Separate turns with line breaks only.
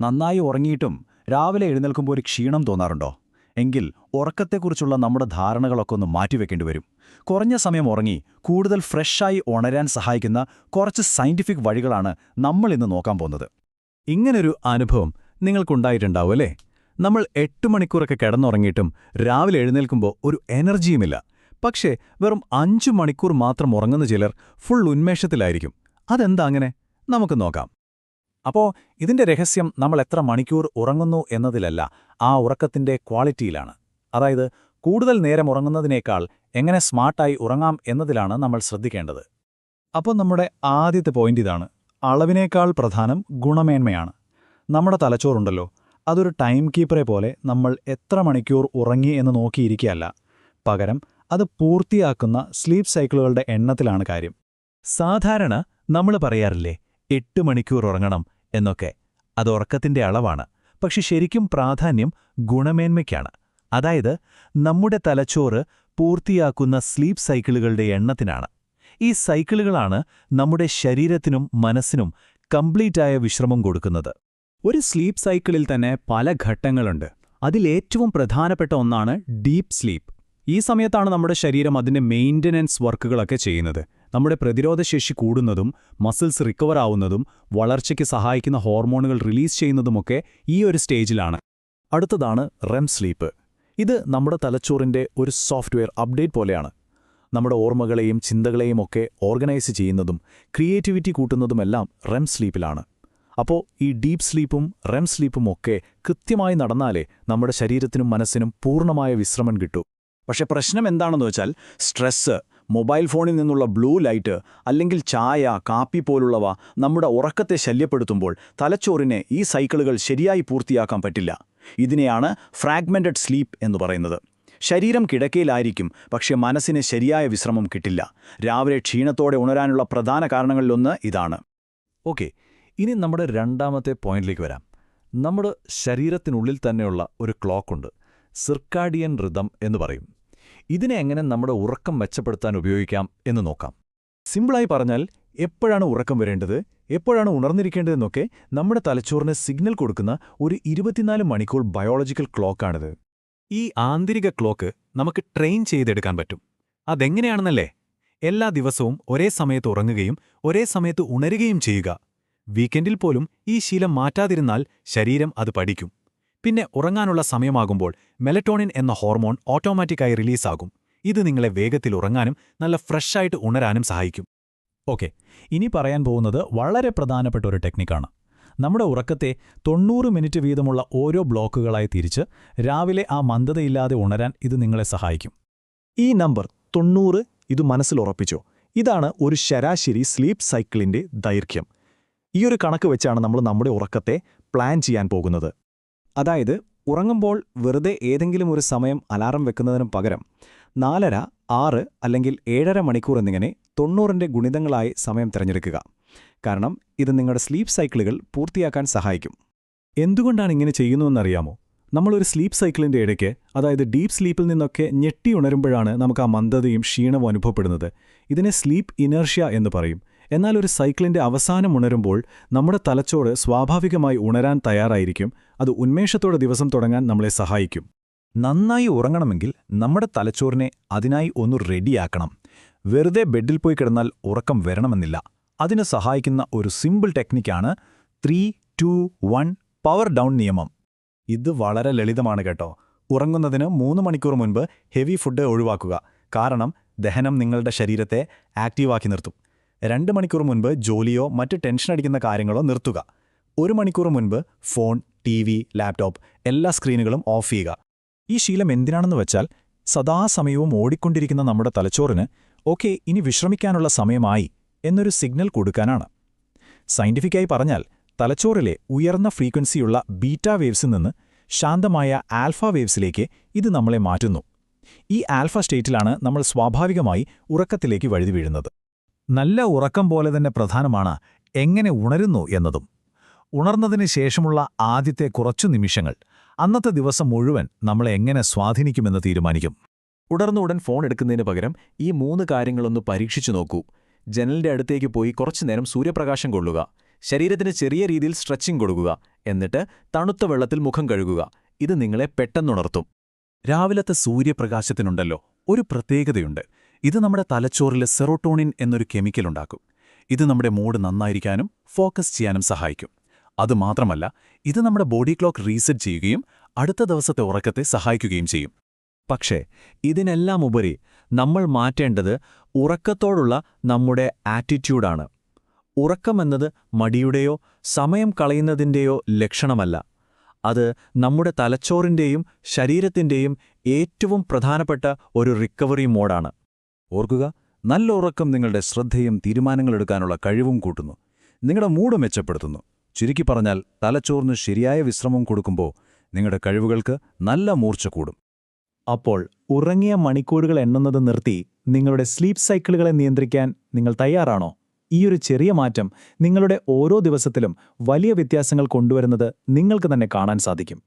നന്നായി ഉറങ്ങിയിട്ടും രാവിലെ എഴുന്നേൽക്കുമ്പോൾ ഒരു ക്ഷീണം തോന്നാറുണ്ടോ? എങ്കിൽ ഉറക്കത്തെക്കുറിച്ചുള്ള നമ്മുടെ ധാരണകളൊക്കെ ഒന്ന് മാറ്റിവെക്കേണ്ടി വരും. കുറഞ്ഞ സമയം ഉറങ്ങി കൂടുതൽ ഫ്രഷായി ഉണരാൻ സഹായിക്കുന്ന കുറച്ച് സയന്റിഫിക് വഴികളാണ് നമ്മൾ ഇന്ന് നോക്കാൻ പോകുന്നത്. ഇങ്ങനൊരു അനുഭവം നിങ്ങൾക്കുണ്ടായിട്ടുണ്ടാവും അല്ലേ? നമ്മൾ എട്ട് മണിക്കൂറൊക്കെ കിടന്നുറങ്ങിയിട്ടും രാവിലെ എഴുന്നേൽക്കുമ്പോൾ ഒരു എനർജിയുമില്ല. പക്ഷേ വെറും അഞ്ചു മണിക്കൂർ മാത്രം ഉറങ്ങുന്ന ചിലർ ഫുൾ ഉന്മേഷത്തിലായിരിക്കും. അതെന്താ അങ്ങനെ? നമുക്ക് നോക്കാം. അപ്പോ ഇതിന്റെ രഹസ്യം നമ്മൾ എത്ര മണിക്കൂർ ഉറങ്ങുന്നു എന്നതിലല്ല ആ ഉറക്കത്തിന്റെ ക്വാളിറ്റിയിലാണ്. അതായത് കൂടുതൽ നേരം ഉറങ്ങുന്നതിനേക്കാൾ എങ്ങനെ സ്മാർട്ടായി ഉറങ്ങാം എന്നതിലാണ് നമ്മൾ ശ്രദ്ധിക്കേണ്ടത്. അപ്പോൾ നമ്മുടെ ആദ്യത്തെ പോയിന്റ് ഇതാണ്. അളവിനേക്കാൾ പ്രധാനം ഗുണമേന്മയാണ്. നമ്മുടെ തലച്ചോറുണ്ടല്ലോ അതൊരു ടൈം കീപ്പറെ പോലെ നമ്മൾ എത്ര മണിക്കൂർ ഉറങ്ങി എന്ന് നോക്കിയിരിക്കുകയല്ല. പകരം അത് പൂർത്തിയാക്കുന്ന സ്ലീപ്പ് സൈക്കിളുകളുടെ എണ്ണത്തിലാണ് കാര്യം. സാധാരണ നമ്മൾ പറയാറില്ലേ എട്ട് മണിക്കൂർ ഉറങ്ങണം എന്നൊക്കെ. അത് ഉറക്കത്തിന്റെ അളവാണ്. പക്ഷെ ശരിക്കും പ്രാധാന്യം ഗുണമേന്മയ്ക്കാണ്. അതായത് നമ്മുടെ തലച്ചോറ് പൂർത്തിയാക്കുന്ന സ്ലീപ്പ് സൈക്കിളുകളുടെ എണ്ണത്തിനാണ്. ഈ സൈക്കിളുകളാണ് നമ്മുടെ ശരീരത്തിനും മനസ്സിനും കംപ്ലീറ്റായ വിശ്രമം കൊടുക്കുന്നത്. ഒരു സ്ലീപ്പ് സൈക്കിളിൽ തന്നെ പല ഘട്ടങ്ങളുണ്ട്. അതിലേറ്റവും പ്രധാനപ്പെട്ട ഒന്നാണ് ഡീപ്പ് സ്ലീപ്പ്. ഈ സമയത്താണ് നമ്മുടെ ശരീരം അതിന്റെ മെയിന്റനൻസ് വർക്കുകളൊക്കെ ചെയ്യുന്നത്. നമ്മുടെ പ്രതിരോധശേഷി കൂടുന്നതും മസിൽസ് റിക്കവർ ആവുന്നതും വളർച്ചയ്ക്ക് സഹായിക്കുന്ന ഹോർമോണുകൾ റിലീസ് ചെയ്യുന്നതുമൊക്കെ ഈ ഒരു സ്റ്റേജിലാണ്. അടുത്തതാണ് റെം സ്ലീപ്പ് ഇത് നമ്മുടെ തലച്ചോറിന്റെ ഒരു സോഫ്റ്റ്വെയർ അപ്ഡേറ്റ് പോലെയാണ്. നമ്മുടെ ഓർമ്മകളെയും ചിന്തകളെയും ഒക്കെ ഓർഗനൈസ് ചെയ്യുന്നതും ക്രിയേറ്റിവിറ്റി കൂട്ടുന്നതുമെല്ലാം റെം സ്ലീപ്പിലാണ് അപ്പോൾ ഈ ഡീപ്പ് സ്ലീപ്പും റെം സ്ലീപ്പും ഒക്കെ കൃത്യമായി നടന്നാലേ നമ്മുടെ ശരീരത്തിനും മനസ്സിനും പൂർണമായ വിശ്രമം കിട്ടൂ. പക്ഷെ പ്രശ്നം എന്താണെന്ന് വെച്ചാൽ സ്ട്രെസ്സ് മൊബൈൽ ഫോണിൽ നിന്നുള്ള ബ്ലൂ ലൈറ്റ് അല്ലെങ്കിൽ ചായ കാപ്പി പോലുള്ളവ നമ്മുടെ ഉറക്കത്തെ ശല്യപ്പെടുത്തുമ്പോൾ തലച്ചോറിനെ ഈ സൈക്കിളുകൾ ശരിയായി പൂർത്തിയാക്കാൻ പറ്റില്ല. ഇതിനെയാണ് ഫ്രാഗ്മെന്റഡ് സ്ലീപ്പ് എന്ന് പറയുന്നത്. ശരീരം കിടക്കയിലായിരിക്കും പക്ഷേ മനസ്സിന് ശരിയായ വിശ്രമം കിട്ടില്ല. രാവിലെ ക്ഷീണത്തോടെ ഉണരാനുള്ള പ്രധാന കാരണങ്ങളിലൊന്ന് ഇതാണ്. ഓക്കെ ഇനി നമ്മുടെ രണ്ടാമത്തെ പോയിന്റിലേക്ക് വരാം. നമ്മുടെ ശരീരത്തിനുള്ളിൽ തന്നെയുള്ള ഒരു ക്ലോക്കുണ്ട് സിർക്കാഡിയൻ റിതം എന്ന് പറയും. ഇതിനെ എങ്ങനെ നമ്മുടെ ഉറക്കം മെച്ചപ്പെടുത്താൻ ഉപയോഗിക്കാം എന്ന് നോക്കാം. സിമ്പിളായി പറഞ്ഞാൽ എപ്പോഴാണ് ഉറക്കം വരേണ്ടത് എപ്പോഴാണ് ഉണർന്നിരിക്കേണ്ടതെന്നൊക്കെ നമ്മുടെ തലച്ചോറിന് സിഗ്നൽ കൊടുക്കുന്ന ഒരു ഇരുപത്തിനാല് മണിക്കൂർ ബയോളജിക്കൽ ക്ലോക്കാണിത് ഈ ആന്തരിക ക്ലോക്ക് നമുക്ക് ട്രെയിൻ ചെയ്തെടുക്കാൻ പറ്റും. അതെങ്ങനെയാണെന്നല്ലേ? എല്ലാ ദിവസവും ഒരേ സമയത്ത് ഉറങ്ങുകയും ഒരേ സമയത്ത് ഉണരുകയും ചെയ്യുക. വീക്കെൻഡിൽ പോലും ഈ ശീലം മാറ്റാതിരുന്നാൽ ശരീരം അത് പഠിക്കും. പിന്നെ ഉറങ്ങാനുള്ള സമയമാകുമ്പോൾ മെലറ്റോണിൻ എന്ന ഹോർമോൺ ഓട്ടോമാറ്റിക്കായി റിലീസാകും. ഇത് നിങ്ങളെ വേഗത്തിൽ ഉറങ്ങാനും നല്ല ഫ്രഷായിട്ട് ഉണരാനും സഹായിക്കും. ഓക്കെ ഇനി പറയാൻ പോകുന്നത് വളരെ പ്രധാനപ്പെട്ട ഒരു ടെക്നിക്കാണ്. നമ്മുടെ ഉറക്കത്തെ തൊണ്ണൂറ് മിനിറ്റ് വീതമുള്ള ഓരോ ബ്ലോക്കുകളായി തിരിച്ച് രാവിലെ ആ മന്ദതയില്ലാതെ ഉണരാൻ ഇത് നിങ്ങളെ സഹായിക്കും. ഈ നമ്പർ തൊണ്ണൂറ് ഇത് മനസ്സിലുറപ്പിച്ചോ ഇതാണ് ഒരു ശരാശരി സ്ലീപ്പ് സൈക്കിളിന്റെ ദൈർഘ്യം. ഈയൊരു കണക്ക് വെച്ചാണ് നമ്മൾ നമ്മുടെ ഉറക്കത്തെ പ്ലാൻ ചെയ്യാൻ പോകുന്നത്. അതായത് ഉറങ്ങുമ്പോൾ വെറുതെ ഏതെങ്കിലും ഒരു സമയം അലാറം വെക്കുന്നതിനും പകരം നാലര ആറ് അല്ലെങ്കിൽ ഏഴര മണിക്കൂർ എന്നിങ്ങനെ തൊണ്ണൂറിന്റെ ഗുണിതങ്ങളായി സമയം തിരഞ്ഞെടുക്കുക. കാരണം ഇത് നിങ്ങളുടെ സ്ലീപ്പ് സൈക്കിളുകൾ പൂർത്തിയാക്കാൻ സഹായിക്കും. എന്തുകൊണ്ടാണ് ഇങ്ങനെ ചെയ്യുന്നതെന്നറിയാമോ? നമ്മളൊരു സ്ലീപ്പ് സൈക്കിളിന്റെ ഇടയ്ക്ക് അതായത് ഡീപ്പ് സ്ലീപ്പിൽ നിന്നൊക്കെ ഞെട്ടി ഉണരുമ്പോഴാണ് നമുക്ക് ആ മന്ദതയും ക്ഷീണവും അനുഭവപ്പെടുന്നത്. ഇതിനെ സ്ലീപ്പ് ഇനർഷ്യ എന്ന് പറയും. എന്നാൽ ഒരു സൈക്കിളിന്റെ അവസാനം ഉണരുമ്പോൾ നമ്മുടെ തലച്ചോറ് സ്വാഭാവികമായി ഉണരാൻ തയ്യാറായിരിക്കും. അത് ഉന്മേഷത്തോടെ ദിവസം തുടങ്ങാൻ നമ്മളെ സഹായിക്കും. നന്നായി ഉറങ്ങണമെങ്കിൽ നമ്മുടെ തലച്ചോറിനെ അതിനായി ഒന്ന് റെഡിയാക്കണം. വെറുതെ ബെഡിൽ പോയി കിടന്നാൽ ഉറക്കം വരണമെന്നില്ല. അതിന് സഹായിക്കുന്ന ഒരു simple ടെക്നിക്കാണ് three two one power down നിയമം. ഇത് വളരെ ലളിതമാണ് കേട്ടോ. ഉറങ്ങുന്നതിന് മൂന്ന് മണിക്കൂർ മുൻപ് ഹെവി ഫുഡ് ഒഴിവാക്കുക. കാരണം ദഹനം നിങ്ങളുടെ ശരീരത്തെ ആക്റ്റീവാക്കി നിർത്തും. രണ്ട് മണിക്കൂർ മുൻപ് ജോലിയോ മറ്റ് ടെൻഷൻ അടിക്കുന്ന കാര്യങ്ങളോ നിർത്തുക. ഒരു മണിക്കൂർ മുൻപ് ഫോൺ ടി വി ലാപ്ടോപ്പ് എല്ലാ സ്ക്രീനുകളും ഓഫ് ചെയ്യുക. ഈ ശീലം എന്തിനാണെന്ന് വെച്ചാൽ സദാസമയവും ഓടിക്കൊണ്ടിരിക്കുന്ന നമ്മുടെ തലച്ചോറിന് ഓക്കെ ഇനി വിശ്രമിക്കാനുള്ള സമയമായി എന്നൊരു സിഗ്നൽ കൊടുക്കാനാണ്. സയന്റിഫിക്കായി പറഞ്ഞാൽ തലച്ചോറിലെ ഉയർന്ന ഫ്രീക്വൻസിയുള്ള ബീറ്റ വേവ്സിൽ നിന്ന് ശാന്തമായ ആൽഫ വേവ്സിലേക്ക് ഇത് നമ്മളെ മാറ്റുന്നു. ഈ ആൽഫ സ്റ്റേറ്റിലാണ് നമ്മൾ സ്വാഭാവികമായി ഉറക്കത്തിലേക്ക് വഴുതി വീഴുന്നത്. നല്ല ഉറക്കം പോലെ തന്നെ പ്രധാനമാണ് എങ്ങനെ ഉണരുന്നു എന്നതും. ഉണർന്നതിന് ശേഷമുള്ള ആദ്യത്തെ കുറച്ചു നിമിഷങ്ങൾ അന്നത്തെ ദിവസം മുഴുവൻ നമ്മളെ എങ്ങനെ സ്വാധീനിക്കുമെന്ന് തീരുമാനിക്കും. ഉടർന്ന ഉടൻ ഫോൺ എടുക്കുന്നതിന് പകരം ഈ മൂന്ന് കാര്യങ്ങളൊന്ന് പരീക്ഷിച്ചു നോക്കൂ. ജനലിന്റെ അടുത്തേക്ക് പോയി കുറച്ചുനേരം സൂര്യപ്രകാശം കൊള്ളുക
ശരീരത്തിന് ചെറിയ രീതിയിൽ സ്ട്രെച്ചിങ് കൊടുക്കുക എന്നിട്ട് തണുത്ത വെള്ളത്തിൽ മുഖം കഴുകുക. ഇത് നിങ്ങളെ പെട്ടെന്നുണർത്തും.
രാവിലത്തെ സൂര്യപ്രകാശത്തിനുണ്ടല്ലോ ഒരു പ്രത്യേകതയുണ്ട്. ഇത് നമ്മുടെ തലച്ചോറിൽ സെറോട്ടോണിൻ എന്നൊരു കെമിക്കൽ ഉണ്ടാക്കും. ഇത് നമ്മുടെ മൂഡ് നന്നായിരിക്കാനും ഫോക്കസ് ചെയ്യാനും സഹായിക്കും. അതുമാത്രമല്ല ഇത് നമ്മുടെ ബോഡി ക്ലോക്ക് റീസെറ്റ് ചെയ്യുകയും അടുത്ത ദിവസത്തെ ഉറക്കത്തെ സഹായിക്കുകയും ചെയ്യും.
പക്ഷേ ഇതിനെല്ലാം ഉപരി നമ്മൾ മാറ്റേണ്ടത് ഉറക്കത്തോടുള്ള നമ്മുടെ ആറ്റിറ്റ്യൂഡാണ്. ഉറക്കമെന്നത് മടിയുടെയോ സമയം കളയുന്നതിന്റെയോ ലക്ഷണമല്ല. അത് നമ്മുടെ തലച്ചോറിന്റെയും ശരീരത്തിന്റെയും ഏറ്റവും പ്രധാനപ്പെട്ട ഒരു റിക്കവറി മോഡാണ്.
ഓർക്കുക നല്ല ഉറക്കം നിങ്ങളുടെ ശ്രദ്ധയും തീരുമാനങ്ങളെടുക്കാനുള്ള കഴിവും കൂട്ടുന്നു. നിങ്ങളുടെ മൂഡ് മെച്ചപ്പെടുത്തുന്നു. ചുരുക്കി പറഞ്ഞാൽ തലച്ചോറിന് ശരിയായ വിശ്രമം കൊടുക്കുമ്പോൾ നിങ്ങളുടെ കഴിവുകൾക്ക് നല്ല മൂർച്ച കൂടും.
അപ്പോൾ ഉറങ്ങിയ മണിക്കൂറുകൾ എണ്ണുന്നത് നിർത്തി നിങ്ങളുടെ സ്ലീപ്പ് സൈക്കിളുകളെ നിയന്ത്രിക്കാൻ നിങ്ങൾ തയ്യാറാണോ? ഈയൊരു ചെറിയ മാറ്റം നിങ്ങളുടെ ഓരോ ദിവസത്തിലും വലിയ വ്യത്യാസങ്ങൾ കൊണ്ടുവരുന്നത് നിങ്ങൾക്ക് തന്നെ കാണാൻ സാധിക്കും.